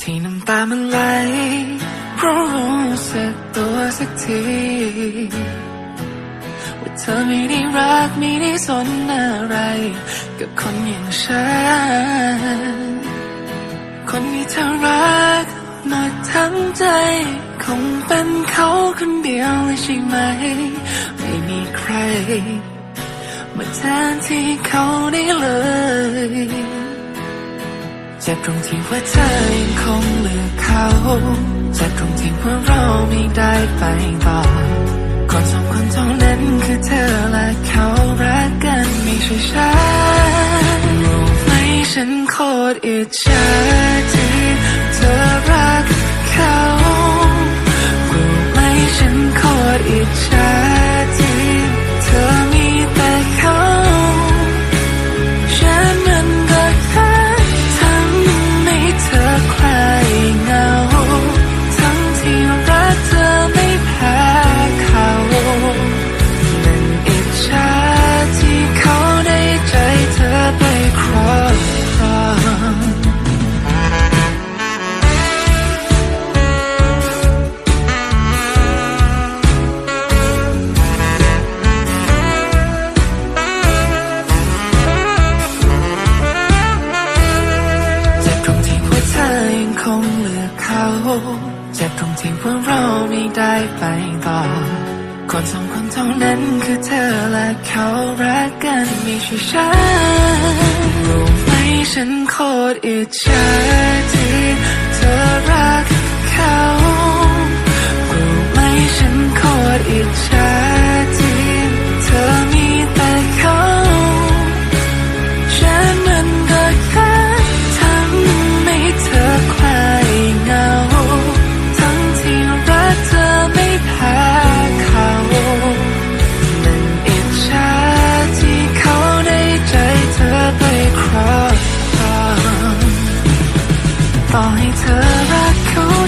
ที่น้ำตามันไหลเพราะรู้สึกตัวสักทีว่าเธอไม่ได้รักไม่ได้สนอะไร กับคนอย่างฉัน คนที่เธอรักมดทั้งใจ คงเป็นเขาคนเดียวเลยใช่ไหม ไม่มีใคร มาแทนที่เขาได้เลย เจ็บตรงที่ว่าเธอยังคงเลือกเขาเจ็บตรงที่ว่าเราไม่ได้ไปต่อคนสองคนเท่านั้นคือเธอและเขารักกันไม่ใช่ฉันรู้ไหมฉันโคตรอิจฉาที่เธอรักเขารู้ไหมฉันโคตรอิจฉา คงเลือกเขาเจ็บตรงที่ว่าเราไม่ได้ไปต่อ คนสองคนเท่านั้นคือเธอและเขารักกันไม่ใช่ฉันรู้ไหมฉันโคตรอิจฉาที่เธอรัก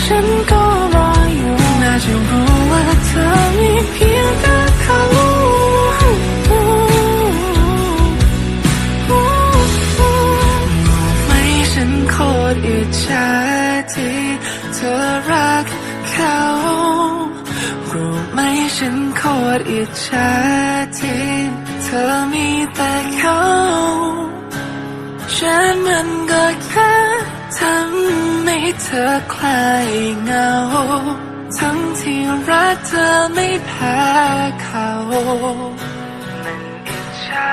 ฉันก็รออยู่น่าจะรู้ว่าเธอมีเพียงแต่เขาไหมฉันโคตรอิจฉาที่เธอรักเขารู้ไหมฉันโคตรอิจฉาที่เธอมีแต่เขาฉันมันก็แค่ เธอคลายเหงา ทั้งที่รักเธอไม่แพ้เขามันอิจฉา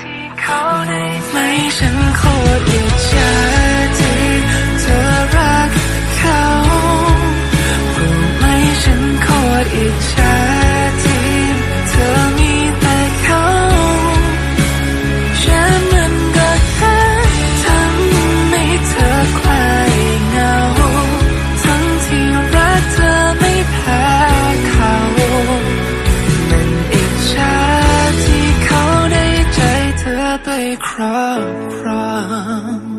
ที่เขาได้ไหมฉันโคตร rabbit crumb crumb